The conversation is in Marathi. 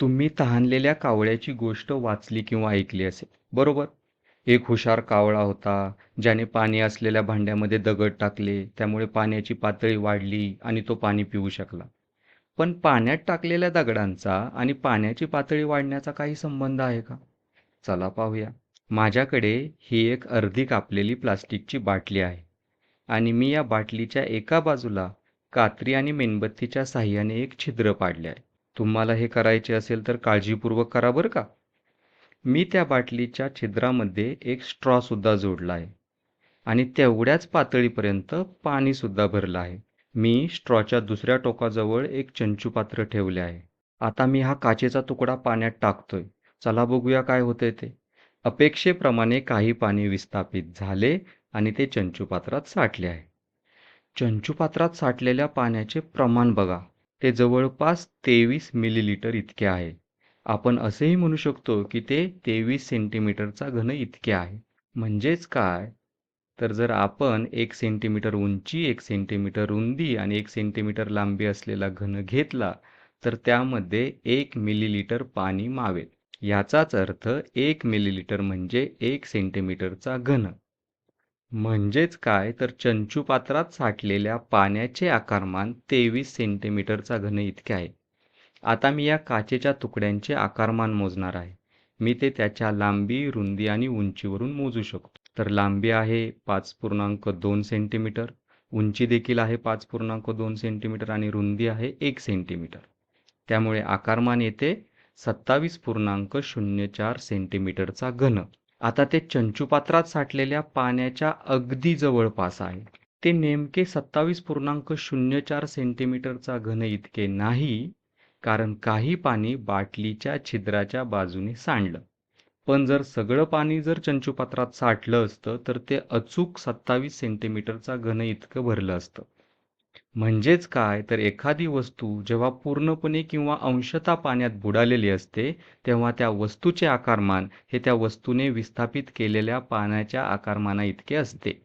तुम्ही तहानलेल्या कावळ्याची गोष्ट वाचली किंवा ऐकली असेल. बरोबर? एक हुशार कावळा होता ज्याने पाणी असलेल्या भांड्यामध्ये दगड टाकले त्यामुळे पाण्याची पातळी वाढली आणि तो पाणी पिऊ शकला. पण पाण्यात टाकलेल्या दगडांचा आणि पाण्याची पातळी वाढण्याचा काही संबंध आहे का? चला पाहूया. माझ्याकडे ही एक अर्धी कापलेली प्लास्टिकची बाटली आहे आणि मी या बाटलीच्या एका बाजूला कात्री आणि मेणबत्तीच्या साह्याने एक छिद्र पाडले आहे. तुम्हाला हे करायचे असेल तर काळजीपूर्वक करा बरं का. मी त्या बाटलीच्या छिद्रामध्ये एक स्ट्रॉसुद्धा जोडला आहे. आणि तेवढ्याच पातळीपर्यंत पाणीसुद्धा भरलं आहे. मी स्ट्रॉच्या दुसऱ्या टोकाजवळ एक चंचू पात्र ठेवले आहे. आता मी हा काचेचा तुकडा पाण्यात टाकतोय. चला बघूया काय होते ते. अपेक्षेप्रमाणे काही पाणी विस्थापित झाले आणि ते चंचू पात्रात साठले आहे. चंचू पात्रात साठलेल्या पाण्याचे प्रमाण बघा. ते जवळपास तेवीस मिलीलिटर इतके आहे. आपण असेही म्हणू शकतो की ते तेवीस सेंटीमीटरचा घन इतके आहे. म्हणजेच काय? तर जर आपण एक सेंटीमीटर उंची एक सेंटीमीटर रुंदी आणि एक सेंटीमीटर लांबी असलेला घन घेतला तर त्यामध्ये एक मिलीलिटर पाणी मावेल. याचाच अर्थ एक मिलीलिटर म्हणजे एक सेंटीमीटरचा घन. म्हणजेच काय? तर चंचू पात्रात साठलेल्या पाण्याचे आकारमान तेवीस सेंटीमीटरचा घन इतके आहे. आता मी या काचेच्या तुकड्यांचे आकारमान मोजणार आहे. मी ते त्याच्या लांबी रुंदी आणि उंचीवरून मोजू शकतो. तर लांबी आहे पाच पूर्णांक दोन सेंटीमीटर उंची देखील आहे पाच पूर्णांक दोन सेंटीमीटर आणि रुंदी आहे एक सेंटीमीटर. त्यामुळे आकारमान येते सत्तावीस पूर्णांक शून्य चार सेंटीमीटरचा घन. आता ते चंचुपात्रात साठलेल्या पाण्याच्या अगदी जवळपास आहे. ते नेमके सत्तावीस पूर्णांक शून्य चार सेंटीमीटरचा घन इतके नाही कारण काही पाणी बाटलीच्या छिद्राच्या बाजूने सांडलं. पण जर सगळं पाणी जर चंचुपात्रात साठलं असतं तर ते अचूक सत्तावीस सेंटीमीटरचा घन इतकं भरलं असतं. म्हणजेच काय? तर एखादी वस्तू जेव्हा पूर्णपणे किंवा अंशतः पाण्यात बुडालेली असते तेव्हा त्या वस्तूचे आकारमान हे त्या वस्तूने विस्थापित केलेल्या पाण्याच्या आकारमाना इतके असते.